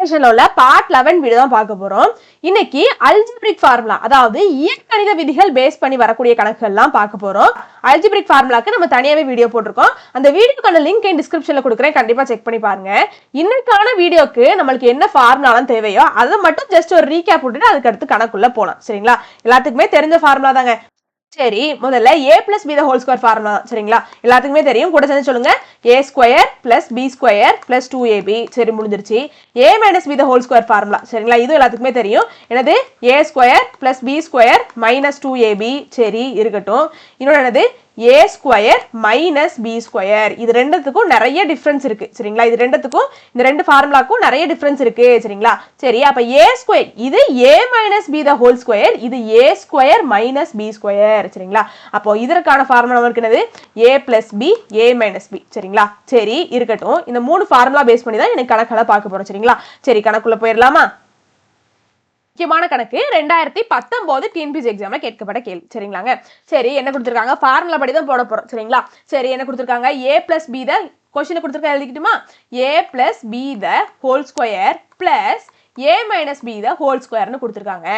செஷன்ல உள்ள part eleven video தான் பார்க்க போறோம். இன்னைக்கு அல்ஜிபிரிக் ஃபார்முலா அதாவது இயற்கணித விதிகள் பேஸ் பண்ணி வரக்கூடிய கணக்குகள்லாம் பார்க்க போறோம். அல்ஜிப்ரிக் ஃபார்முலாக்கு நம்ம தனியாவே வீடியோ போட்டிருக்கோம். அந்த வீடியோக்கான லிங்க் என் டிஸ்கிரிப்ஷன்ல கொடுக்குறேன். கண்டிப்பா செக் பண்ணி பாருங்க. இன்னைக்கான வீடியோக்கு நம்மளுக்கு என்ன ஃபார்முலாலாம் தேவையோ அதை மட்டும் ஜஸ்ட் ஒரு ரீகேப் விட்டுட்டு அதுக்கு அடுத்து கணக்குள்ள போலாம். சரிங்களா? எல்லாத்துக்குமே தெரிஞ்ச ஃபார்முலா தாங்க. சரி முதல்ல A plus B the whole square formula சரிங்களா? எல்லாத்துக்குமே தெரியும். கூட சேர்ந்து சொல்லுங்க. A square plus B square plus two AB சரி முடிஞ்சிருச்சு. A minus B the whole square formula சரிங்களா? இது எல்லாத்துக்குமே தெரியும். எனது A square plus B square minus two AB சரி இருக்கட்டும். இன்னொன்று என்னது? A square minus B square இது ரெண்டுத்துக்கும் நிறைய டிஃப்ரென்ஸ் இருக்கு. சரிங்களா? இது ரெண்டுத்துக்கும் இந்த ரெண்டு ஃபார்முலாக்கும் நிறைய டிஃப்ரென்ஸ் இருக்கு. சரிங்களா? சரி அப்ப ஏ ஸ்கொயர் இது A minus B the whole square இது A square minus B square சரிங்களா? அப்போ இதற்கான ஃபார்முலா நமக்கு என்னது? A plus B A minus B சரிங்களா? சரி இருக்கட்டும். இந்த மூணு ஃபார்முலா பேஸ் பண்ணி தான் எனக்கு கணக்கெல்லாம் பார்க்க போறோம். சரிங்களா? சரி கணக்குள்ள போயிடலாமா? முக்கியமான கணக்கு ரெண்டாயிரத்தி பத்தொம்போது டிஎன்பிசி எக்ஸாமில் கேட்கப்பட்ட கேள்வி. சரிங்களாங்க? சரி என்ன கொடுத்துருக்காங்க? ஃபார்முலா படி தான் போட போகிறோம் சரிங்களா? சரி என்ன கொடுத்துருக்காங்க? ஏ பிளஸ் பி த கொஸ்டினை கொடுத்துருக்க எழுதிக்கிட்டுமா? A plus B the whole square plus A minus B the whole ஸ்கொயர்னு கொடுத்துருக்காங்க.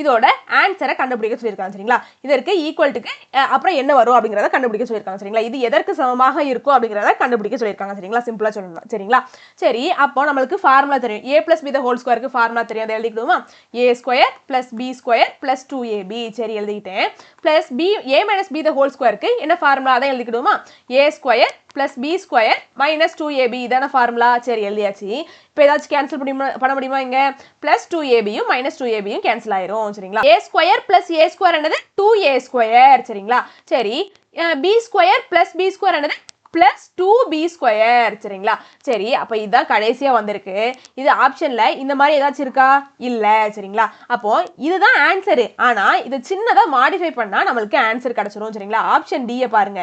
இதோட ஆன்சரை கண்டுபிடிக்க சொல்லியிருக்காங்க சரிங்களா? இதற்கு ஈக்குவல்ட்டுக்கு அப்புறம் என்ன வரும் அப்படிங்கிறத கண்டுபிடிக்க சொல்லியிருக்காங்க சரிங்களா? இது எதற்கு சமமாக இருக்கும் அப்படிங்கிறத கண்டுபிடிக்க சொல்லியிருக்காங்க சரிங்களா? சிம்பிளாக சொல்லணும் சரிங்களா? சரி அப்போ நம்மளுக்கு ஃபார்முலா தெரியும். A plus B the whole ஸ்கொயருக்கு ஃபார்முலா தெரியும். அதை எழுதிக்கிடுவோமா? A square plus B square plus two AB சரி எழுதிக்கிட்டேன். Plus B A minus B the whole ஸ்கொயருக்கு என்ன ஃபார்முலா தான் எழுதிக்கிடுவோமா? A square plus B square minus two AB இதான formula சரி எழுதியாச்சு. இப்போ ஏதாச்சும் கேன்சல் பண்ணி பண்ண முடியுமா இங்க? பிளஸ் டூ ஏபியும் மைனஸ் டூ ஏபியும் கேன்சல் ஆயிரும் சரிங்களா? A square plus A square என்னது? டூ ஏ ஸ்கொயர் சரிங்களா? சரி B square plus B square என்னது? பிளஸ் டூ பி ஸ்கொயர் சரிங்களா? சரி அப்போ இதுதான் கடைசியாக வந்திருக்கு. இது ஆப்ஷனில் இந்த மாதிரி ஏதாச்சும் இருக்கா? இல்லை சரிங்களா? அப்போ இதுதான் ஆன்சரு ஆனால் இது சின்னதாக மாடிஃபை பண்ணால் நம்மளுக்கு ஆன்சர் கிடச்சிரும் சரிங்களா? ஆப்ஷன் டியை பாருங்க.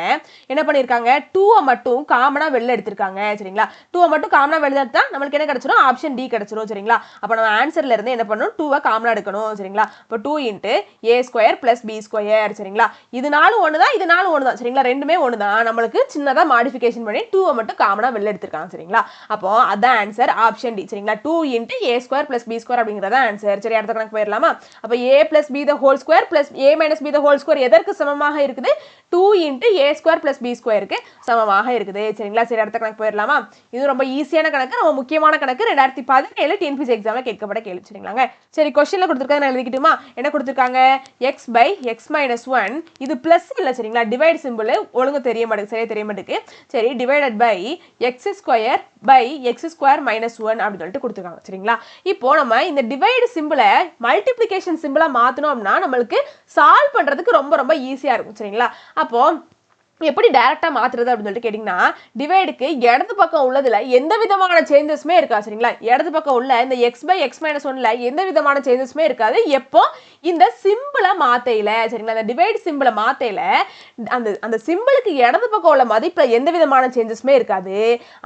என்ன பண்ணியிருக்காங்க டூவை மட்டும் காமனாக வெளில எடுத்திருக்காங்க சரிங்களா? டூவை மட்டும் காமனாக வெளில எடுத்தா நம்மளுக்கு என்ன கிடச்சிரும்? ஆப்ஷன் டி கிடச்சிரும் சரிங்களா? அப்போ நம்ம ஆன்சரில் இருந்து என்ன பண்ணணும்? டூவை காமனாக எடுக்கணும் சரிங்களா? இப்போ two into A square plus B square சரிங்களா? இதனாலும் ஒன்று தான் இதனாலும் ஒன்று தான் சரிங்களா? ரெண்டுமே ஒன்று தான் நம்மளுக்கு சின்னதாக மாடிஃபிகேஷன் பண்ணி டூவை மட்டும் காமனாக வெளில எடுத்திருக்காங்க சரிங்களா? அப்போ அதான் ஆன்சர் ஆப்ஷன் டி சரிங்களா? Two into A square plus B square அப்படிங்கிறத ஆன்சர் சரி அடுத்த கணக்கு போயிடலாமா? அப்போ A plus B the whole square plus A minus B the whole square எதற்கு சமமாக இருக்குது? Two into A square plus B ஸ்கொயருக்கு சமமாக இருக்குது. சரிங்களா? சரி அடுத்த கணக்கு போயிடலாமா? இது ரொம்ப ஈஸியான கணக்கு ரொம்ப முக்கியமான கணக்கு. ரெண்டாயிரத்தி பதினேழு டிஎன்பிசி எக்ஸாமில் கேட்கப்பட கேள்வி சரிங்களாங்க? சரி கொஸ்டினில் கொடுத்துருக்காங்க நான் எழுதிக்கிட்டுமா? என்ன கொடுத்துருக்காங்க? X by X minus one இது ப்ளஸ் இல்லை சரிங்களா? டிவைட் சிம்பிள் ஒழுங்கு தெரிய மாட்டேங்குது சரியாக தெரிய மாட்டேங்குது. சரி divided by X square by X square minus one அப்படின்னு சொல்லிட்டு கொடுத்துருக்காங்க சரிங்களா? இப்போ நம்ம இந்த டிவைடு சிம்பிளை மல்டிப்ளிகேஷன் சிம்பிளாக மாற்றினோம்னா அப்படின்னா நம்மளுக்கு சால்வ் பண்ணுறதுக்கு ரொம்ப ரொம்ப ஈஸியாக இருக்கும் சரிங்களா? அப்போ எப்படி டேரெக்டாக மாற்றுறது அப்படின்னு சொல்லிட்டு கேட்டிங்கன்னா டிவைடுக்கு இடது பக்கம் உள்ளதில் எந்த விதமான சேஞ்சஸுமே இருக்காது சரிங்களா? இடது பக்கம் உள்ள இந்த எக்ஸ் பை எக்ஸ் மைனஸ் ஒன்ல எந்த விதமான சேஞ்சஸுமே இருக்காது. எப்போ? இந்த சிம்பிளை மாத்தையில் சரிங்களா? இந்த டிவைட் சிம்பிளை மாத்தையில் அந்த அந்த சிம்பிளுக்கு இடது பக்கம் உள்ள மதிப்பில் எந்த விதமான சேஞ்சஸுமே இருக்காது.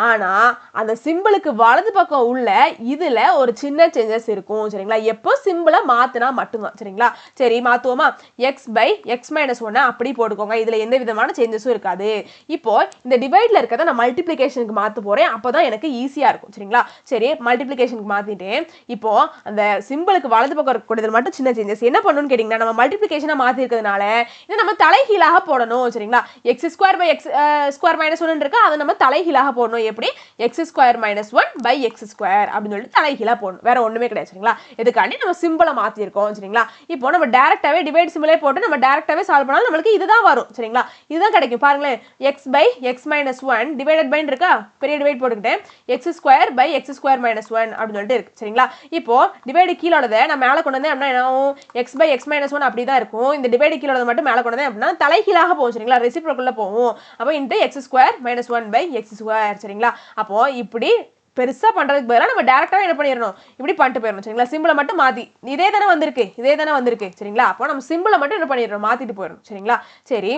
ஆனால் அந்த சிம்பிளுக்கு வலது பக்கம் உள்ள இதில் ஒரு சின்ன சேஞ்சஸ் இருக்கும் சரிங்களா? எப்போ சிம்பிளை மாற்றினா மட்டும்தான் சரிங்களா? சரி மாற்றுவோமா எக்ஸ் பை எக்ஸ் மைனஸ் ஒன்று அப்படி போட்டுக்கோங்க. இதில் எந்த விதமான சேஞ்சஸ் சேஞ்சஸும் இருக்காது. இப்போ இந்த டிவைட்ல இருக்கிறத நான் மல்டிப்ளிகேஷனுக்கு மாற்ற போறேன். அப்பதான் எனக்கு ஈஸியா இருக்கும். சரிங்களா? சரி மல்டிப்ளிகேஷனுக்கு மாற்றிட்டேன் இப்போ அந்த சிம்பிளுக்கு வலது பக்கம் இருக்கக்கூடியது மட்டும் சின்ன சேஞ்சஸ் என்ன பண்ணணும்னு கேட்டிங்கன்னா நம்ம மல்டிப்ளிகேஷனாக மாற்றிருக்கிறதுனால இதை நம்ம தலைகீழாக போடணும். சரிங்களா? X square by X square minus one இருக்கு? அதை நம்ம தலைகீழாக போடணும். எப்படி? X square minus one by X square அப்படின்னு சொல்லிட்டு தலைகீழாக போடணும். வேற ஒன்றுமே கிடையாது. சரிங்களா? இதுக்காண்டி நம்ம சிம்பிளை மாற்றிருக்கோம் சரிங்களா? இப்போ நம்ம டேரெக்டாகவே டிவைட் சிம்பிளே போட்டு நம்ம டேரெக்டாகவே சால்வ் பண்ணாலும் நம்மளுக்கு இதுதான் வரும். சரிங்களா? இதுதான் கிடைக்கும் பாருங்களேன். X by X minus one divided by இருக்கா? பெரிய டிவைட் போட்டுக்கிட்டேன் X square by X square minus one அப்படின்னு சொல்லிட்டு இருக்கு. சரிங்களா? இப்போ டிவைடு கீழே உள்ளதை நான் மேலே கொண்டு வந்தேன் அப்படின்னா என்ன ஆகும் X by X minus one அப்படி தான் இருக்கும். இந்த டிவைடு கீழே மட்டும் மேலே கொண்டு வந்தேன் அப்படின்னா தலைகீழாக போகும். சரிங்களா? ரெசிப்ரோக்குள்ள போகும். அப்போ into X square minus one by X square சரிங்களா? அப்போ இப்படி பெருசாக பண்ணுறதுக்கு பதிலாக நம்ம டேரெக்டாக என்ன பண்ணிடணும்? இப்படி பண்ணிட்டு போயிடணும். சரிங்களா? சிம்பிளை மட்டும் மாற்றி இதே தானே வந்திருக்கு. இதே தானே வந்திருக்கு. சரிங்களா? அப்போ நம்ம சிம்பிளை மட்டும் என்ன பண்ணிடுறோம் மாற்றிட்டு போயிடணும். சரிங்களா? சரி.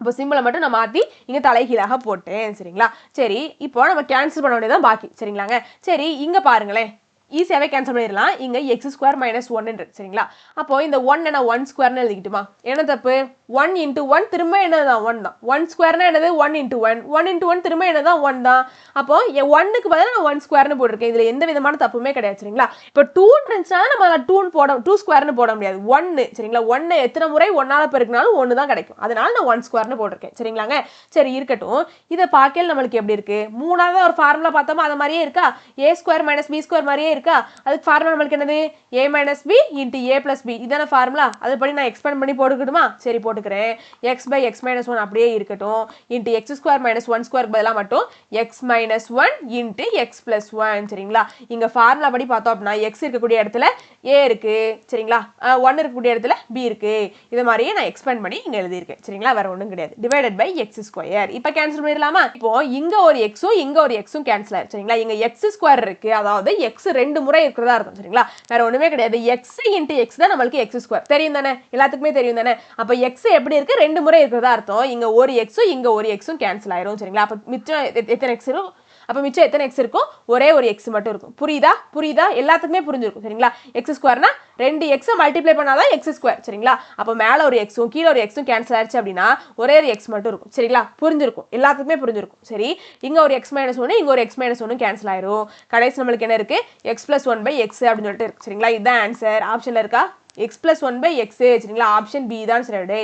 இப்போ சிம்பிளை மட்டும் நான் மாற்றி இங்கே தலைகீழாக போட்டேன் சரிங்களா? சரி இப்போ நம்ம கேன்சல் பண்ண வேண்டியதான் பாக்கி சரிங்களாங்க? சரி இங்கே பாருங்களேன். ஈஸியாகவே கேன்சல் பண்ணிடலாம். இங்கே எக்ஸ் ஸ்கொயர் மைனஸ் ஒன்னு சரிங்களா? அப்போ இந்த ஒன் என்ன ஒன் ஸ்கொயர்னு எழுதிக்கிட்டுமா? என்ன தப்பு? ஒன் இன்ட்டு ஒன் திரும்ப என்னதான்? ஒன் தான். ஒன் ஸ்கொயர்னா என்னது? One into one one into one திரும்ப என்னதான்? ஒன் தான். அப்போ ஒன்னுக்கு பதிலாக நான் ஒன் ஸ்கொயர்னு போட்டிருக்கேன். இதில் எந்த விதமான தப்புமே கிடையாது சரிங்களா? இப்போ டூன்னு இருந்துச்சுன்னா நம்ம டூன் போட டூ ஸ்கொயர்னு போட முடியாது. ஒன்று சரிங்களா? ஒன்று எத்தனை முறை ஒன்றால் பெருக்கினாலும் ஒன்று தான் கிடைக்கும். அதனால நான் ஒன் ஸ்கொயர்னு போட்டிருக்கேன் சரிங்களாங்க? சரி இருக்கட்டும். இதை பார்க்கல நம்மளுக்கு எப்படி இருக்குது மூணாவது ஒரு ஃபார்முலா பார்த்தோமா? அது மாதிரியே இருக்கா? A square minus B square மாதிரியே இருக்கா? அதுக்கு ஃபார்முலா நம்மளுக்கு என்னது? A minus B into A plus B இதான ஃபார்முலா அதுபடி நான் எக்ஸ்பேண்ட் பண்ணி போட்டுக்கிட்டுமா? சரி போட்டுக்கிறேன். X by X minus one அப்படியே இருக்கட்டும். Into X square minus one square பதிலாக மட்டும் X minus one into X plus one சரிங்களா? இங்கே ஃபார்முலா படி பார்த்தோம் அப்படின்னா எக்ஸ் இருக்கக்கூடிய இடத்துல ஏ இருக்கு சரிங்களா? ஒன் இருக்கக்கூடிய இடத்துல பி இருக்கு. இது மாதிரியே நான் எக்ஸ்பேண்ட் பண்ணி இங்கே எழுதியிருக்கேன் சரிங்களா? வேற ஒன்றும் கிடையாது. டிவைடட் பை எக்ஸ் ஸ்கொயர் இப்போ கேன்சல் பண்ணிடலாமா? இப்போ இங்க ஒரு எக்ஸும் இங்க ஒரு எக்ஸும் கேன்சல் ஆயிடுச்சு சரிங்களா? இங்கே எக்ஸ் ஸ்கொயர் இருக்கு அதாவது எக்ஸ் ரெண்டு ரெண்டு முறை இருக்கிறதா இருக்கும் சரிங்களா? வேற ஒண்ணுமே கிடையாது. எக்ஸ் இன்ட்டு எக்ஸ் தான் நம்மளுக்கு எக்ஸ் ஸ்கொயர் தெரியும் தானே? எல்லாத்துக்குமே தெரியும் தானே? அப்போ எக்ஸ் எப்படி இருக்கு? ரெண்டு முறை இருக்கிறதா அர்த்தம். இங்க ஒரு எக்ஸும் இங்க ஒரு எக்ஸும் கேன்சல் ஆயிரும் சரிங்களா? அப்போ மிச்சம் எத்தனை எக்ஸ் இருக்கும் அப்போ மிச்சம் எத்தனை எக்ஸ் இருக்கும் ஒரே ஒரு எக்ஸ் மட்டும் இருக்கும். புரியுதா? புரியுதா? எல்லாத்துக்குமே புரிஞ்சிருக்கும் சரிங்களா? எக்ஸ் ஸ்கொயர்னா ரெண்டு எக்ஸை மல்டிப்ளை பண்ணாதான் எக்ஸ் ஸ்கொயர் சரிங்களா? அப்போ மேலே ஒரு எக்ஸும் கீழே ஒரு எக்ஸும் கேன்சல் ஆயிடுச்சு அப்படின்னா ஒரே ஒரு எக்ஸ் மட்டும் இருக்கும் சரிங்களா? புரிஞ்சிருக்கும். எல்லாத்துக்குமே புரிஞ்சிருக்கும் சரி? இங்கே ஒரு எக்ஸ் மைனஸ் ஒன்று இங்கே ஒரு எக்ஸ் மைனஸ் ஒன்று கேன்சல் ஆயிரும். கடைசி நம்மளுக்கு என்ன இருக்குது X plus one by X அப்படின்னு சொல்லிட்டு இருக்கு சரிங்களா? இதுதான் ஆன்சர் ஆப்ஷனில் இருக்கா? X plus one by X சரிங்களா? ஆப்ஷன் பி தான் சரி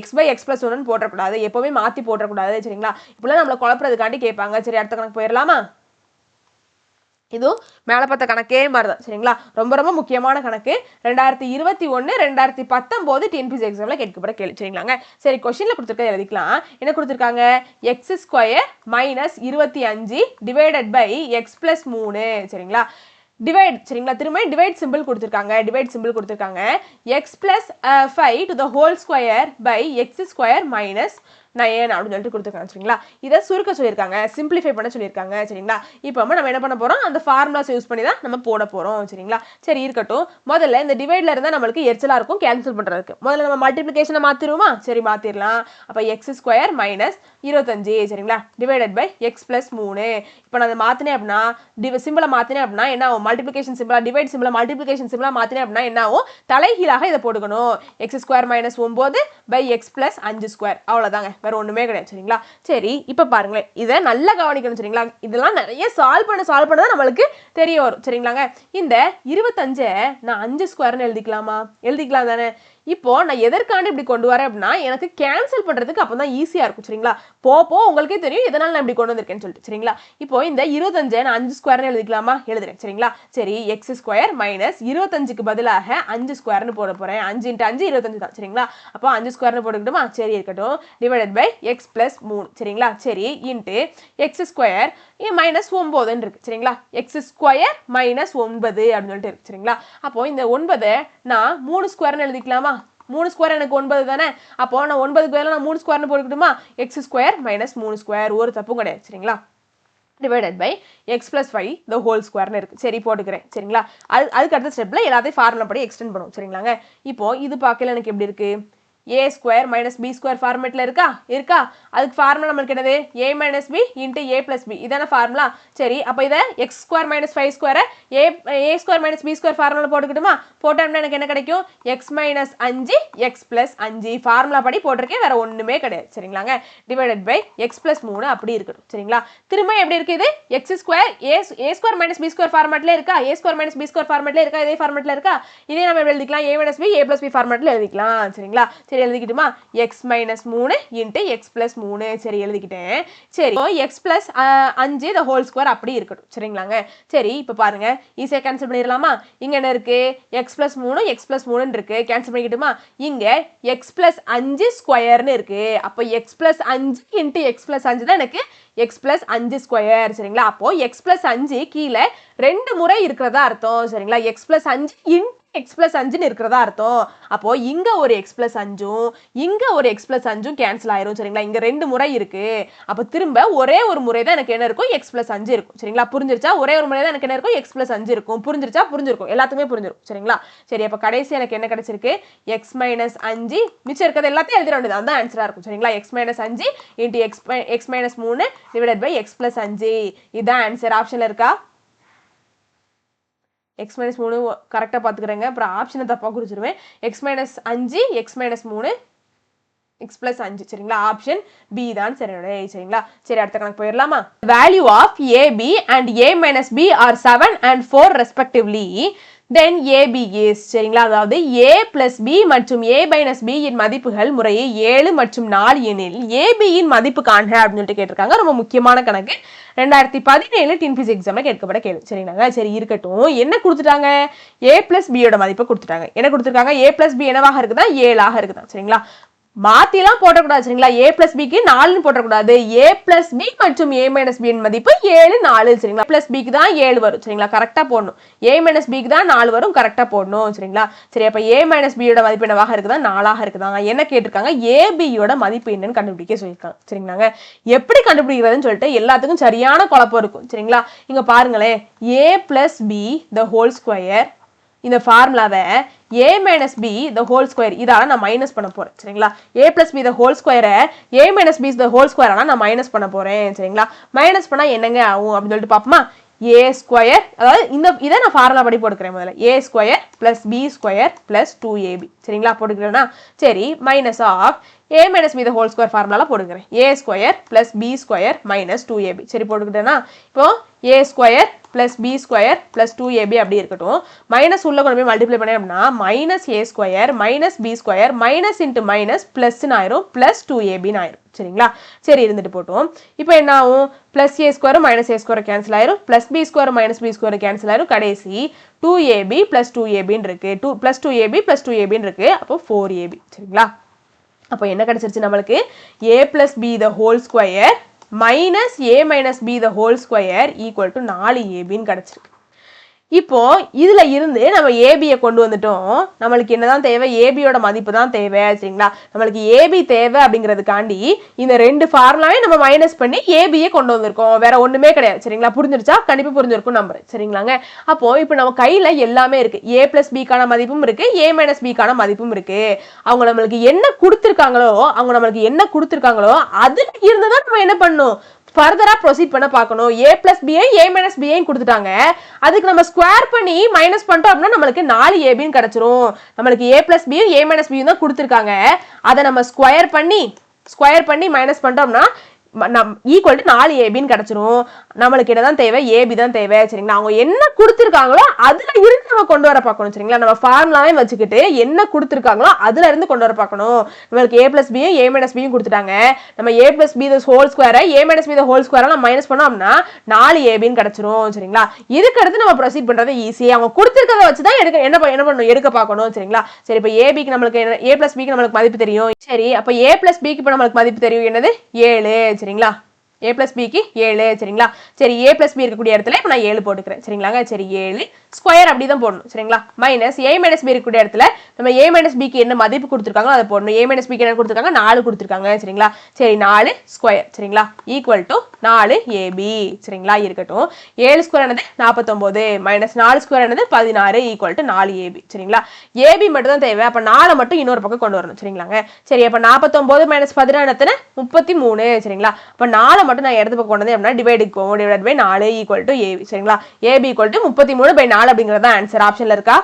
எக்ஸ் பை எக்ஸ் பிளஸ் ஒன்னு போட்டக்கூடாது எப்போவுமே மாற்றி போட்டக்கூடாது சரிங்களா? இப்படிலாம் நம்மளை குழப்பறதுக்காண்டி கேட்பாங்க. சரி அடுத்த கணக்கு போயிடலாமா? இதுவும் மேலே பார்த்த கணக்கே மாதிரி தான் சரிங்களா? ரொம்ப ரொம்ப முக்கியமான கணக்கு. ரெண்டாயிரத்தி இருபத்தி ஒன்று ரெண்டாயிரத்தி பத்தொம்போது டிஎன்பிசி எக்ஸாமில் கேட்கப்பட கேள்வி சரிங்களாங்க? சரி கொஷினில் கொடுத்துருக்க எழுதிக்கலாம். என்ன கொடுத்துருக்காங்க? எக்ஸ் ஸ்கொயர் மைனஸ் இருபத்தி அஞ்சு டிவைடட் பை எக்ஸ் ப்ளஸ் மூணு சரிங்களா? டிவைட் சரிங்களா? திரும்ப டிவைட் சிம்பிள் கொடுத்துருக்காங்க. டிவைட் சிம்பிள் கொடுத்துருக்காங்க. X plus five to the whole square by X square minus nine அப்படின்னு சொல்லிட்டு கொடுத்துருக்காங்க சரிங்களா? இதை சுருக்க சொல்லியிருக்காங்க சிம்பிளிஃபை பண்ண சொல்லியிருக்காங்க சரிங்களா? இப்போ நம்ம என்ன பண்ண போகிறோம் அந்த ஃபார்முலாஸ் யூஸ் பண்ணி தான் நம்ம போட போகிறோம் சரிங்களா? சரி இருக்கட்டும். முதல்ல இந்த டிவைடில் இருந்தால் நம்மளுக்கு எரிச்சலாக இருக்கும் கேன்சல் பண்ணுறதுக்கு முதல்ல நம்ம மல்டிப்ளிகேஷனை மாற்றிடுவோமா சரி மாற்றிடலாம் அப்போ எக்ஸ் ஸ்கொயர் மைனஸ் இருபத்தஞ்சு சரிங்களா? டிவைடட் பை எக்ஸ் ப்ளஸ் மூணு. இப்போ நான் அதை மாற்றினேன் அப்படின்னா டிவ சிம்பிளை மாற்றினேன் அப்படின்னா என்ன ஆகும்? மல்டிப்ளிகேஷன் சிம்பிளா டிவைட் சிம்பிளா மல்டிப்ளிகேஷன் சிம்பிளா மாற்றினேன் அப்படின்னா என்ன ஆகும்? தலைகீழாக இதை போட்டுக்கணும். எக்ஸ் ஸ்கொயர் மைனஸ் ஒம்பது பை எக்ஸ் ப்ளஸ் அஞ்சு ஸ்கொயர் அவ்வளோதாங்க வேற ஒன்றுமே கிடையாது சரிங்களா? சரி இப்போ பாருங்களேன். இதை நல்லா கவனிக்கணும் சரிங்களா? இதெல்லாம் நிறைய சால்வ் பண்ண சால்வ் பண்ண தான் நம்மளுக்கு தெரிய வரும் சரிங்களாங்க? இந்த இருபத்தஞ்சை நான் அஞ்சு ஸ்கொயர்னு எழுதிக்கலாமா? எழுதிக்கலாம் தானே? இப்போ நான் எதற்காண்டு இப்படி கொண்டு வரேன் அப்படின்னா எனக்கு கேன்சல் பண்ணுறதுக்கு அப்போ தான் ஈஸியாக இருக்கும் சரிங்களா? போ போ உங்களுக்கே தெரியும் எதனால் நான் இப்படி கொண்டு வந்திருக்கேன்னு சொல்லிட்டு சரிங்களா? இப்போ இந்த இருபத்தஞ்சை நான் அஞ்சு ஸ்கொயர்னு எழுதிக்கலாமா? எழுதுறேன் சரிங்களா? சரி எக்ஸ் ஸ்கொயர் மைனஸ் இருபத்தஞ்சுக்கு பதிலாக அஞ்சு ஸ்கொயர்னு போட போகிறேன் அஞ்சு இன்ட்டு அஞ்சு இருபத்தஞ்சு தான் சரிங்களா? அப்போ அஞ்சு ஸ்கொயர்னு போட்டுக்கிட்டுமா? சரி இருக்கட்டும். டிவைடட் பை எக்ஸ் ப்ளஸ் மூணு சரிங்களா? சரி இன்ட்டு எக்ஸ் ஸ்கொயர் மைனஸ் ஒம்போதுன்னு இருக்கு சரிங்களா? எக்ஸ் ஸ்கொயர் மைனஸ் ஒன்பது அப்படின்னு சொல்லிட்டு இருக்கு சரிங்களா? அப்போ இந்த ஒன்பதை நான் மூணு ஸ்கொயர்னு எழுதிக்கலாமா? மூணு ஸ்கொயர் எனக்கு ஒன்பது தானே? அப்போ நான் ஒன்பதுக்கு பதிலா நான் மூணு ஸ்கொயர்னு போட்டுக்கிட்டுமா? எக்ஸ் ஸ்கொயர் மைனஸ் மூணு ஸ்கொயர் ஒரு தப்பும் கிடையாது சரிங்களா? Divided by X plus five the whole ஸ்கொயர்னு இருக்குது சரி போட்டுக்கிறேன் சரிங்களா? அது அதுக்கு அடுத்த ஸ்டெப்பில் எல்லாத்தையும் ஃபார்முலா படி எக்ஸ்டெண்ட் பண்ணுவோம் சரிங்களாங்க? இப்போது இது பார்க்கல எனக்கு எப்படி இருக்குது A square minus B square ஃபார்மேட்டில் இருக்கா? இருக்கா. அதுக்கு ஃபார்முலா நம்மளுக்கு என்னது? A minus B into A plus B இதான ஃபார்முலா சரி அப்போ இதை எக்ஸ் ஸ்கொயர் மைனஸ் ஃபைவ் ஸ்கொயரை A A square minus B square formula போட்டுக்கிட்டுமா? போட்டோம்னா எனக்கு என்ன கிடைக்கும்? எக்ஸ் மைனஸ் அஞ்சு எக்ஸ் ப்ளஸ் அஞ்சு. ஃபார்முலா படி போட்டிருக்கேன். வேற ஒன்றுமே கிடையாது. சரிங்களாங்க? டிவைடட் பை எக்ஸ் ப்ளஸ் மூணு அப்படி இருக்கட்டும். சரிங்களா? திரும்ப எப்படி இருக்கு இது? X square A A square minus B square ஃபார்மேட்ல இருக்கா? A square minus B square ஃபார்மேட்ல இருக்கா? இதே ஃபார்மேட்ல இருக்கா? இதே நம்ம எழுதிக்கலாம்? A minus B A plus B ஃபார்மேட்ல எழுதிக்கலாம். சரிங்களா? சரி எழுதிக்கிட்டுமா? எக்ஸ் மைனஸ் மூணு இன்ட்டு எக்ஸ் ப்ளஸ் மூணு. சரி எழுதிக்கிட்டேன். சரி எக்ஸ் ப்ளஸ் அஞ்சு இந்த ஹோல் ஸ்கொயர் அப்படி இருக்கட்டும். சரிங்களாங்க? சரி இப்போ பாருங்க. ஈஸியாக கேன்சல் பண்ணிடலாமா? இங்கே என்ன இருக்கு? எக்ஸ் ப்ளஸ் மூணு எக்ஸ் ப்ளஸ் மூணுன்னு இருக்கு. கேன்சல் பண்ணிக்கிட்டுமா? இங்கே எக்ஸ் ப்ளஸ் அஞ்சு ஸ்கொயர்னு இருக்கு. அப்போ எக்ஸ் ப்ளஸ் அஞ்சு இன்ட்டு எக்ஸ் ப்ளஸ் அஞ்சு தான் எனக்கு எக்ஸ் ப்ளஸ் அஞ்சு ஸ்கொயர் சரிங்களா? அப்போது எக்ஸ் ப்ளஸ் அஞ்சு கீழே ரெண்டு முறை இருக்கிறதா அர்த்தம். சரிங்களா? எக்ஸ் ப்ளஸ் அஞ்சு இன்ட் எக்ஸ் ப்ளஸ் அஞ்சுன்னு இருக்கிறதா அர்த்தம். அப்போ இங்க ஒரு எக்ஸ் ப்ளஸ் அஞ்சும் இங்க ஒரு எக்ஸ் ப்ளஸ் அஞ்சும் கேன்சல் ஆயிரும் சரிங்களா? இங்க ரெண்டு முறை இருக்கு. அப்போ திரும்ப ஒரே ஒரு முறை தான் எனக்கு என்ன இருக்கும்? எக்ஸ் ப்ளஸ் அஞ்சு இருக்கும் சரிங்களா? புரிஞ்சிருச்சா? ஒரே ஒரு முறை தான் எனக்கு என்ன இருக்கும்? எக்ஸ் ப்ளஸ் அஞ்சு இருக்கும். புரிஞ்சிருச்சா? புரிஞ்சிருக்கும். எல்லாத்துக்குமே புரிஞ்சிருக்கும் சரிங்களா? சரி அப்போ கடைசி எனக்கு என்ன கிடைச்சிருக்கு? எக்ஸ் மைனஸ் அஞ்சு மிச்சம் இருக்கிறது எல்லாத்தையும் எழுதிட வேண்டியது. அதுதான் ஆன்சரா இருக்கும் சரிங்களா? எக்ஸ் மைனஸ் அஞ்சு இன்ட்டு எக்ஸ் எக்ஸ் மைனஸ் மூணு டிவைடட் பை எக்ஸ் ப்ளஸ் அஞ்சு. இதுதான் ஆன்சர் ஆப்ஷனில் இருக்கா? எக்ஸ் மைனஸ் மூணு கரெக்டாக பார்த்துக்கிறேங்க அப்புறம் ஆப்ஷனை தப்பாக குறிச்சிருவேன். எக்ஸ் மைனஸ் அஞ்சு எக்ஸ் மைனஸ் மூணு எக்ஸ் பிளஸ் அஞ்சு. சரிங்களா? ஆப்ஷன் பி தான் சரியோட சரிங்களா? சரி அடுத்த கணக்கு போயிடலாமா? Value of AB and A minus B are seven and four respectively then ABS சரிங்களா? அதாவது ஏ பிளஸ் பி மற்றும் ஏ மைனஸ் பி இன் மதிப்புகள் முறையே ஏழு மற்றும் நாலு எனில் ஏபியின் மதிப்பு காண்க அப்படின்னு சொல்லிட்டு கேட்டிருக்காங்க. ரொம்ப முக்கியமான கணக்கு. ரெண்டாயிரத்தி பதினேழு டின்பிஸ் எக்ஸாம்ல கேட்கப்பட கேள்வி. சரிங்களாங்க சரி இருக்கட்டும். என்ன கொடுத்துட்டாங்க? ஏ பிளஸ் பியோட மதிப்பை கொடுத்துட்டாங்க. என்ன கொடுத்துருக்காங்க? ஏ பிளஸ் பி என்னவாக இருக்குதா? ஏழாக இருக்குதா? சரிங்களா? மாத்திலாம் போட்டக்கூடாது சரிங்களா? ஏ பிளஸ் பிக்கு நாலுன்னு போட்டக்கூடாது. ஏ பிளஸ் பி மற்றும் ஏ மைனஸ் பியின் மதிப்பு ஏழு நாலு சரிங்களா? பிளஸ் பிக்கு தான் ஏழு வரும் சரிங்களா? கரெக்டாக போடணும். ஏ மைனஸ் பிக்கு தான் நாலு வரும் கரெக்டாக போடணும் சரிங்களா? சரி அப்போ ஏ மைனஸ் பியோட மதிப்பு என்னவாக இருக்குதா? நாலாக இருக்குதாங்க என்ன கேட்டிருக்காங்க? ஏபியோட மதிப்பு என்னன்னு கண்டுபிடிக்க சொல்லியிருக்காங்க சரிங்களாங்க? எப்படி கண்டுபிடிக்கிறதுன்னு சொல்லிட்டு எல்லாத்துக்கும் சரியான குழப்பம் இருக்கும் சரிங்களா? இங்கே பாருங்களேன். A plus B the whole square இந்த ஃபார்முலாவை A minus B the whole square இதால நான் மைனஸ் பண்ண போறேன் சரிங்களா? A plus B the whole ஸ்கொயரை A minus B the whole ஸ்கொயரான நான் மைனஸ் பண்ண போறேன் சரிங்களா? மைனஸ் பண்ணா என்னங்க ஆகும் அப்படின்னு சொல்லிட்டு பார்ப்போமா? ஏ ஸ்கொயர் அதாவது இந்த இதை நான் ஃபார்முலா படி போட்டுக்கிறேன் முதல்ல. A square plus B square plus two AB சரிங்களா? போட்டுக்கிறேன்னா சரி மைனஸ் ஆஃப் ஏ மைனஸ் மீது ஹோல் ஸ்கொயர் ஃபார்முலாவில் போடுங்கிறேன் A square plus B square minus two AB சரி போட்டுக்கிட்டேன்னா இப்போ A square plus B square plus two AB அப்படி இருக்கட்டும். மைனஸ் உள்ள கொண்டு போய் மல்டிப்ளை பண்ணேன் அப்படின்னா minus A square minus B square minus into minus ப்ளஸ்ன்னு ஆயிரும். ப்ளஸ் டூ ஏபின்னு ஆயிரும். சரிங்களா? சரி இருந்துட்டு போட்டோம். இப்போ என்ன ஆகும்? Plus A square minus A square cancel ஆயிரும். Plus B square minus B square cancel ஆயிரும். கடைசி டூ ஏபி ப்ளஸ் டூ ஏபின்னு இருக்கு. Two plus two AB plus two ஏபின்னு இருக்கு. அப்போ ஃபோர் ஏபி சரிங்களா? அப்போ என்ன கிடைச்சிருச்சு நம்மளுக்கு? A plus B the whole square minus A minus B the whole square equal to நாலு ஏபின்னு கிடச்சிருக்கு. இப்போ இதுல இருந்து நம்ம ஏபியை கொண்டு வந்துட்டோம். நம்மளுக்கு என்னதான் தேவை? ஏபியோட மதிப்பு தான் தேவை சரிங்களா? நம்மளுக்கு ஏபி தேவை அப்படிங்கிறதுக்காண்டி இந்த ரெண்டு ஃபார்முலாவே நம்ம மைனஸ் பண்ணி ஏபியை கொண்டு வந்திருக்கோம். வேற ஒண்ணுமே கிடையாது சரிங்களா? புரிஞ்சிருச்சா? கண்டிப்பா புரிஞ்சிருக்கும் நம்பர் சரிங்களாங்க? அப்போ இப்போ நம்ம கையில எல்லாமே இருக்கு. ஏ பிளஸ் பிக்கான மதிப்பும் இருக்கு ஏ மைனஸ் பிக்கான மதிப்பும் இருக்கு. அவங்க நம்மளுக்கு என்ன கொடுத்துருக்காங்களோ அவங்க நம்மளுக்கு என்ன கொடுத்துருக்காங்களோ அதுல இருந்து தான் நம்ம என்ன பண்ணும் ஃபர்தராக ப்ரொசீட் பண்ண பார்க்கணும். A plus PI A minus பிஐன்னு கொடுத்துட்டாங்க. அதுக்கு நம்ம ஸ்கொயர் பண்ணி மைனஸ் பண்ணிட்டோம் அப்படின்னா நம்மளுக்கு நாலு ஏபின்னு கிடச்சிரும். நம்மளுக்கு ஏ பிளஸ் பியும் ஏ மைனஸ் பியும் தான் கொடுத்துருக்காங்க. அதை நம்ம ஸ்கொயர் பண்ணி ஸ்கொயர் பண்ணி மைனஸ் பண்ணிட்டோம்னா நம் ஈக்குவல் டு நாலு ஏபின்னு கிடச்சிரும். நம்மளுக்கு என்னதான் தேவை? ஏபி தான் தேவை. சரிங்களா? அவங்க என்ன கொடுத்துருக்காங்களோ அதில் இருந்து நம்ம கொண்டு வர பார்க்கணும். சரிங்களா? நம்ம ஃபார்முலாவே வச்சுக்கிட்டு என்ன கொடுத்துருக்காங்களோ அதில் இருந்து கொண்டு வர பார்க்கணும். நம்மளுக்கு ஏ பிளஸ் பியும் ஏ மைனஸ் பியும் கொடுத்துட்டாங்க. நம்ம ஏ பிளஸ் பி ஹோல் ஸ்கொயரை ஏ மைனஸ் பி ஹோல் ஸ்கொயரை நம்ம மைனஸ் பண்ணோம் அப்படின்னா நாலு ஏபின்னு கிடச்சிரும். சரிங்களா? இதுக்கடுத்து நம்ம ப்ரொசீட் பண்ணுறது ஈஸி அவங்க கொடுத்துருக்கத வச்சு தான் எடுக்க என்ன என்ன பண்ணணும்? எடுக்க பார்க்கணும். சரிங்களா? சரி இப்போ ஏபிக்கு நம்மளுக்கு என்ன ஏ பிளஸ் பிக்கு நம்மளுக்கு மதிப்பு தெரியும். சரி அப்போ ஏ பிளஸ் பிக்கு இப்போ நம்மளுக்கு மதிப்பு தெரியும். என்னது? ஏழு. சரிங்களா? ஏ பிளஸ் பிக்கு ஏழு சரிங்களா? சரி ஏ பிளஸ் பி இருக்கக்கூடிய இடத்துல இப்போ நான் ஏழு போட்டுக்கிறேன். சரிங்களாங்க? சரி ஏழு. ஸ்கொயர் அப்படி தான் போடணும் சரிங்களா? மைனஸ் ஏ மைனஸ் பி இருக்கக்கூடிய இடத்துல நம்ம ஏ மைனஸ் பிக்கு என்ன மதிப்பு கொடுத்துருக்காங்களோ அதை போடணும். ஏ மைனஸ் பிக்கு என்ன கொடுத்துருக்காங்க? நாலு கொடுத்துருக்காங்க சரிங்களா? சரி நாலு ஸ்கொயர் சரிங்களா? ஈக்குவல் டு நாலு ஏபி சரிங்களா? இருக்கட்டும். ஏழு ஸ்கொயர் ஆனது நாற்பத்தொம்போது மைனஸ் நாலு ஸ்கொயர் ஆனது பதினாறு ஈக்குவல் டு நாலு ஏபி சரிங்களா? ஏபி மட்டும் தான் தேவை. அப்போ நாலை மட்டும் இன்னொரு பக்கம் கொண்டு வரணும். சரிங்களாங்க? சரி அப்போ நாற்பத்தொம்போது மைனஸ் பதினாறு முப்பத்தி மூணு சரிங்களா? அப்போ நாலு மட்டும் நான் இடது பக்கம் கொண்டு வந்து அப்படின்னா டிவைடுக்கு போவோம். டிவைட் பை நாலு ஈக்குவல் டு ஏபி சரிங்களா? ஏபி ஈக்குவல் டு முப்பத்தி மூணு பை நாலு அப்படிங்கிறது தான் ஆன்சர் ஆப்ஷனில் இருக்கா?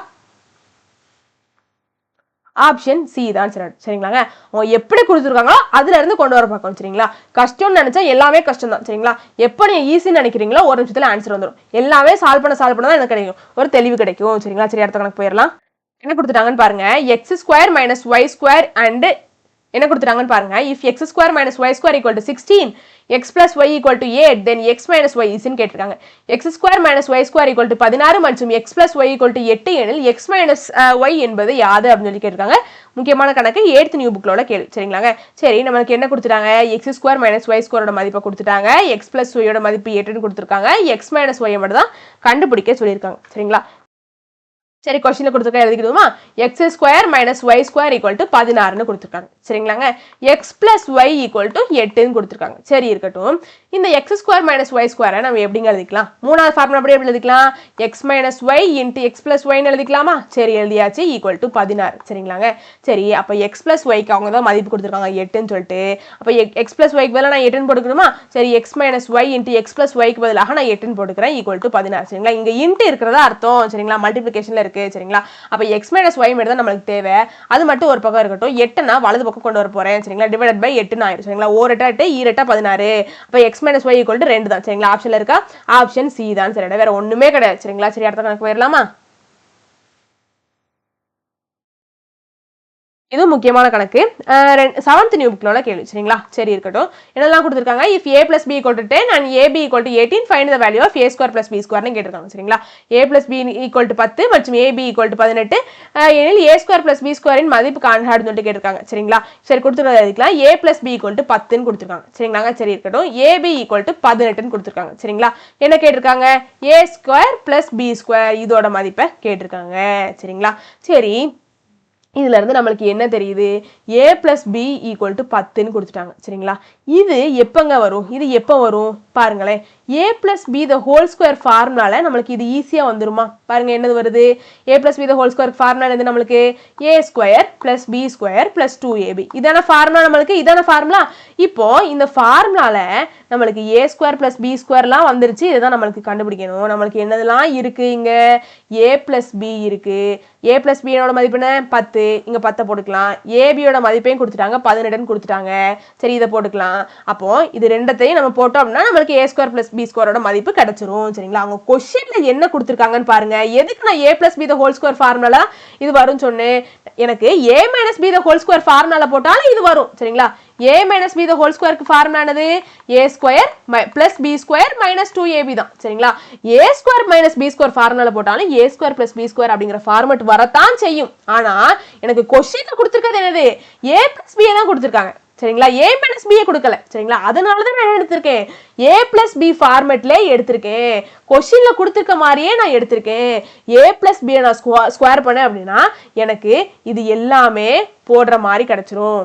ஆப்ஷன் சி தான் சரிங்களாங்க? அவங்க எப்படி கொடுத்துருக்காங்களோ அதுல இருந்து கொண்டு வர பார்க்கணும் சரிங்களா? கஷ்டம்னு நினைச்சா எல்லாமே கஷ்டம் தான் சரிங்களா? எப்போ நீங்க ஈஸின்னு நினைக்கிறீங்களோ ஒரு நிமிஷத்துல ஆன்சர் வந்துடும் எல்லாமே சால்வ் பண்ண சால்வ் பண்ண தான் எனக்கு கிடைக்கும். ஒரு தெளிவு கிடைக்கும் சரிங்களா? சரி அடுத்த கணக்கு போயிடலாம். என்ன கொடுத்துட்டாங்கன்னு பாருங்க. X square minus Y square and என்ன கொடுத்துட்டாங்கன்னு பாருங்க. If X square minus Y square equal to sixteen X plus Y equal to eight then X minus Y இஸ்ன்னு கேட்டிருக்காங்க. X square minus Y square equal to பதினாறு மற்றும் X plus Y equal to எட்டு எனில் X minus Y என்பது யாது அப்படின்னு சொல்லி கேட்டிருக்காங்க. முக்கியமான கணக்கு எயித்து நியூ புக்லோட கேள்வி. சரிங்களாங்க? சரி நம்மளுக்கு என்ன கொடுத்துட்டாங்க? எக்ஸ் ஸ்கொயர் மைனஸ் ஒய் ஸ்கொயரோட மதிப்பை கொடுத்துட்டாங்க. எக்ஸ் பிளஸ் ஒய்யோட மதிப்பு எட்டுன்னு கொடுத்துருக்காங்க. எக்ஸ் மைனஸ் ஒய் மட்டும் தான் கண்டுபிடிக்க சொல்லியிருக்காங்க. சரிங்களா? சரி கொஸ்டினில் கொடுத்துருக்க எழுதிக்கிடுவோமா? X square minus Y square equal to பதினாறுன்னு கொடுத்துருக்காங்க. சரிங்களாங்க? X plus Y equal to எட்டுன்னு கொடுத்துருக்காங்க. சரி இருக்கட்டும். இந்த எக்ஸ் ஸ்கொயர் மைனஸ் ஒய் ஸ்கொயரை நம்ம எப்படிங்க எழுதிக்கலாம்? மூணாவது ஃபார்முலா எப்படி எப்படி எழுதிக்கலாம்? X minus Y into X plus ஒய்னு எழுதிக்கலாமா? சரி எழுதியாச்சு. ஈக்குவல் டு பதினாறு. சரிங்களாங்க? சரி அப்போ எக்ஸ் ப்ளஸ் ஒய்க்கு அவங்க தான் மதிப்பு கொடுத்துருக்காங்க. எட்டுன்னு சொல்லிட்டு. அப்போ எக்ஸ் ப்ளஸ் ஒய்க்கு பதிலாக நான் எட்டுன்னு போட்டுக்கணுமா? சரி X minus Y into X plus ஒய்க்கு பதிலாக நான் எட்டுன்னு போட்டுக்கிறேன். ஈக்குவல் டு பதினாறு. சரிங்களா? இங்கே இன்ட்டு இருக்கிறதா அர்த்தம். சரிங்களா? மல்டிப்ளிகேஷனில் இருக்குது சரிங்களா? அப்போ எக்ஸ் மைனஸ் ஒய் மட்டும் தான் நம்மளுக்கு தேவை. அது மட்டும் ஒரு பக்கம் இருக்கட்டும். எட்டுனா வலது பக்கம் கொண்டு வர போகிறேன் சரிங்களா? டிவைடட் பை எட்டுன்னு ஆயிரும். சரிங்களா? ஒரு எட்டா எட்டு ஈரெட்டா பதினாறு. அப்போ X minus Y equal to ரெண்டு தான். சரிங்களா? ஆப்ஷன்ல இருக்கா? ஆப்ஷன் சி தான். சரி வேற ஒண்ணுமே கிடையாது. சரிங்களா? சரி அடுத்த கணக்கு போயிடலாமா? இது முக்கியமான கணக்கு. செவன்த் நியூ புக்கில் கேள்வி சரிங்களா? சரி இருக்கட்டும். என்னெல்லாம் கொடுத்துருக்காங்க. If A plus B equal to ten and A B equal to eighteen find the value of A square plus B ஸ்கொயர்னு கேட்டிருக்காங்க சரிங்களா? A plus B equal to பத்து மற்றும் ஏ பி ஈக்குவல் டு பதினெட்டு. எனில் ஏ ஸ்கொயர் பிளஸ் பி ஸ்கொயரின் மதிப்பு காண்காடுன்னு சொல்லிட்டு கேட்டிருக்காங்க சரிங்களா? சரி கொடுத்துருக்கிறது எழுதிக்கலாம். A plus B equal to பத்துன்னு கொடுத்துருக்காங்க சரிங்களாங்க? சரி இருக்கட்டும். ஏ பி ஈக்குவல் டு பதினெட்டுன்னு கொடுத்துருக்காங்க சரிங்களா? என்ன கேட்டிருக்காங்க? A square plus B square இதோட மதிப்பை கேட்டிருக்காங்க சரிங்களா? சரி. இதுலேருந்து நம்மளுக்கு என்ன தெரியுது? A plus B equal to பத்துன்னு கொடுத்துட்டாங்க. சரிங்களா? இது எப்போங்க வரும்? இது எப்போ வரும்? பாருங்களேன். A plus B the whole square ஃபார்முலால நம்மளுக்கு இது ஈஸியாக வந்துருமா? பாருங்க என்னது வருது? A plus B the whole square formula என்னது நம்மளுக்கு A square plus B square plus two AB இதான ஃபார்முலா நம்மளுக்கு? இதான ஃபார்முலா இப்போ இந்த ஃபார்முலால நம்மளுக்கு ஏ ஸ்கொயர் பிளஸ் பி ஸ்கொயர்லாம் வந்துருச்சு. இதுதான் நம்மளுக்கு கண்டுபிடிக்கணும். நம்மளுக்கு என்னதெல்லாம் இருக்கு இங்கே? ஏ பிளஸ் பி இருக்கு. ஏ பிளஸ் பியோட மதிப்பு என்ன? பத்து. இங்கே பத்தை போட்டுக்கலாம். ஏபியோட மதிப்பையும் கொடுத்துட்டாங்க. பதினெட்டுன்னு கொடுத்துட்டாங்க. சரி இதை போட்டுக்கலாம். அப்போ இது ரெண்டத்தையும் நம்ம போட்டோம் அப்படின்னா உங்களுக்கு ஏ ஸ்கொயர் பிளஸ் பி ஸ்கொயரோட மதிப்பு கிடைச்சிரும் சரிங்களா? அவங்க கொஸ்டின்ல என்ன கொடுத்துருக்காங்கன்னு பாருங்க. எதுக்கு நான் A plus B the whole square formula இது வரும்னு சொன்னேன்? எனக்கு A minus B the whole square formula போட்டாலும் இது வரும் சரிங்களா? A minus B the whole ஸ்கொயருக்கு ஃபார்முலா என்னது? A square plus B square minus two AB தான் சரிங்களா? A square minus B square formula போட்டாலும் A square plus B square அப்படிங்கிற ஃபார்மெட் வரத்தான் செய்யும். ஆனா எனக்கு கொஸ்டின் கொடுத்துருக்கிறது என்னது? ஏ பிளஸ் பி தான் கொடுத்துருக்காங்க. சரிங்களா? ஏ மைனஸ் பியை கொடுக்கல. சரிங்களா? அதனால தான் நான் எடுத்திருக்கேன்? ஏ பிளஸ் பி ஃபார்மேட்லேயே எடுத்திருக்கேன். கொஷினில் கொடுத்துருக்க மாதிரியே நான் எடுத்திருக்கேன். ஏ பிளஸ் பியை நான் ஸ்கொயர் பண்ணேன் அப்படின்னா எனக்கு இது எல்லாமே போடுற மாதிரி கிடைச்சிரும்.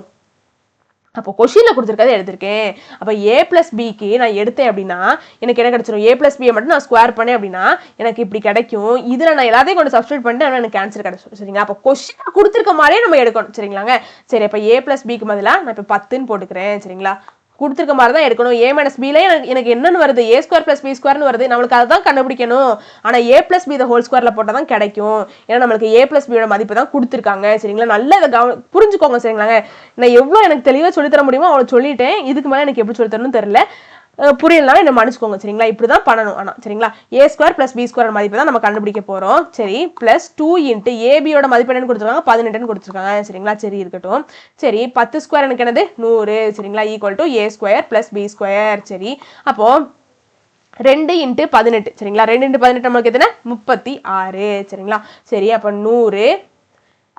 அப்போ கொஷினில் கொடுத்துருக்கதை எடுத்திருக்கேன். அப்போ ஏ ப்ளஸ் பிக்கு நான் எடுத்தேன் அப்படின்னா எனக்கு என்ன கிடச்சிரும்? ஏ ப்ளஸ் பியை மட்டும் நான் ஸ்கொயர் பண்ணேன் அப்படின்னா எனக்கு இப்படி கிடைக்கும். இதில் நான் எல்லாத்தையும் கொண்டு சப்ஸ்டியூட் பண்ணிட்டு எனக்கு ஆன்சர் கிடச்சிரும். சரிங்களா? அப்போ கொஷின் கொடுத்துருக்க மாதிரியே நம்ம எடுக்கணும். சரிங்களாங்க? சரி அப்போ ஏ ப்ளஸ் பிக்கு பதிலாக நான் இப்போ பத்துன்னு போட்டுக்கிறேன். சரிங்களா? கொடுத்துருக்க மாதிரி தான் எடுக்கணும் ஏ மைனஸ் பில எனக்கு எனக்கு என்னென்னு வருது? ஏ ஸ்கொயர் ப்ளஸ் பி ஸ்கொயர்னு வருது. நம்மளுக்கு அதை தான் கண்டுபிடிக்கணும் ஆனால் ஏ ப்ளஸ் பி ஹோல் ஸ்கொயரில் போட்டால் தான் கிடைக்கும். ஏன்னா நம்மளுக்கு ஏ ப்ளஸ் பியோட மதிப்பு தான் கொடுத்துருக்காங்க. சரிங்களா? நல்ல இதை கவ புரிஞ்சுக்கோங்க சரிங்களாங்க? நான் எவ்வளோ எனக்கு தெளிவாக சொல்லித்தர முடியுமோ அவ்வளோ சொல்லிட்டேன். இதுக்கு மேலே எனக்கு எப்படி சொல்லித்தரணும்னு தெரில புரியலனாலும் என்ன மன்னிச்சுக்கோங்க சரிங்களா? இப்படி தான் பண்ணணும். ஆனால் சரிங்களா? A square plus B square மதிப்பு தான் நம்ம கண்டுபிடிக்க போகிறோம் சரி ப்ளஸ் டூ இன்ட்டு ஏபியோட மதிப்பு என்னன்னு கொடுத்துருக்காங்க. பதினெட்டுன்னு கொடுத்துருக்காங்க. சரிங்களா? சரி இருக்கட்டும். சரி பத்து ஸ்கொயர் எனக்கு என்னது? நூறு. சரிங்களா? Equal to A square plus B square சரி அப்போது ரெண்டு இன்ட்டு பதினெட்டு. சரிங்களா? ரெண்டு இன்ட்டு பதினெட்டு நம்மளுக்கு எத்தனை? முப்பத்தி ஆறு. சரிங்களா? சரி அப்போ நூறு.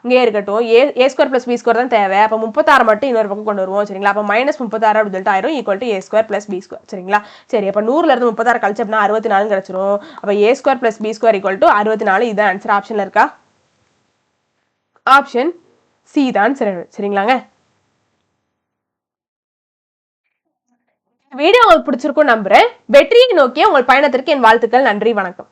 இங்கே இருக்கட்டும். A A square plus B square தான் தேவை. அப்போ முப்பத்தாறு மட்டும் இன்னொரு பக்கம் கொண்டு வருவோம். சரிங்களா? அப்போ மைனஸ் முப்பத்தாறு அப்படின்னு சொல்லிட்டு ஆயிரும். Equal to A square plus B square சரிங்களா? சரி அப்போ நூறுலேருந்து முப்பத்தாறு கழிச்சு அப்படின்னா அறுபத்தி நாலு கிடச்சிரும். அப்போ A square plus B square equal to அறுபத்தி நாலு இதான் ஆன்சர் ஆப்ஷனில் இருக்கா? ஆப்ஷன் சி தான் சரி சரிங்களாங்க? வீடியோ உங்களுக்கு பிடிச்சிருக்கும் நம்புறேன். வெற்றியை நோக்கிய உங்கள் பயணத்திற்கு என் வாழ்த்துக்கள். நன்றி வணக்கம்.